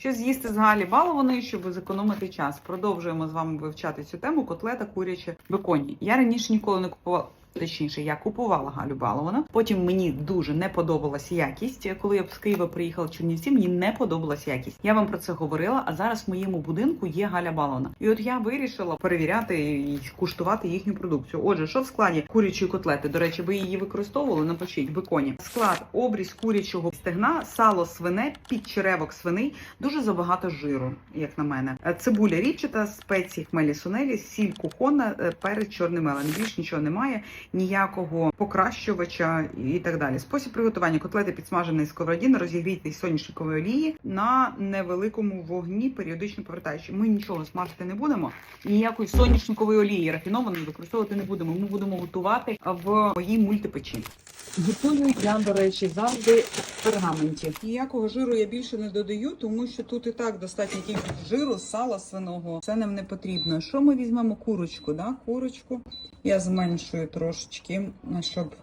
Що з'їсти з Галі щоб зекономити час? Продовжуємо з вами вивчати цю тему котлета куряче беконі. Я раніше ніколи не купувала. Точніше, я купувала Галю Баловану. Потім мені дуже не подобалась якість. Коли я з Києва приїхала в Чернівці, мені не подобалась якість. Я вам про це говорила. А зараз в моєму будинку є Галя Балована. І от я вирішила перевіряти і куштувати їхню продукцію. Отже, що в складі курячої котлети? До речі, ви її використовували? Напишіть в беконі. Склад обріз курячого стегна, сало свине, підчеревок свиней, дуже забагато жиру, як на мене. Е, Цибуля ріпчата, спеції хмелі сунелі, сіль кухона, е, перець чорний мелен. Більш нічого немає, ніякого покращувача і так далі. Спосіб приготування котлети підсмаженої сковороді на розігрітій соняшникової олії на невеликому вогні, періодично повертаючи. Ми нічого смажити не будемо. Ніякої соняшникової олії рафінованої використовувати не будемо. Ми будемо готувати в моїй мультипечі. Готую я, до речі, завжди в пергаменті. Ніякого жиру я більше не додаю, тому що тут і так достатньо кількість жиру, сала свиного. Це нам не потрібно. Що ми візьмемо курочку? Да? Курочку я зменшую трошечки, щоб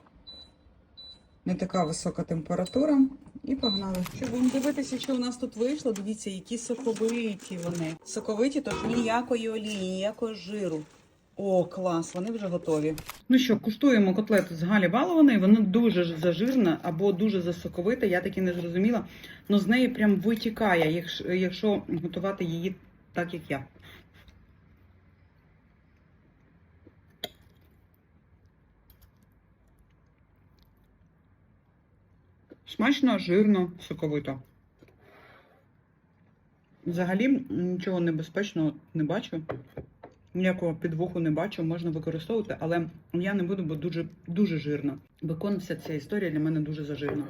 не така висока температура. І погнали. Щоб будемо дивитися, що у нас тут вийшло. Дивіться, які соковиті вони. Соковиті, тож ніякої олії, ніякого жиру. О, клас, вони вже готові. Ну що, куштуємо котлету з Галі Балованої. Вона дуже зажирна або дуже засоковита. Я таки не зрозуміла. Ну з неї прям витікає, якщо, якщо готувати її так, як я. Смачно, жирно, соковито. Взагалі нічого небезпечного не бачу. Ніякого підвоху не бачу, можна використовувати, але я не буду, бо дуже дуже жирно. Бекон, вся ця історія для мене дуже зажирна.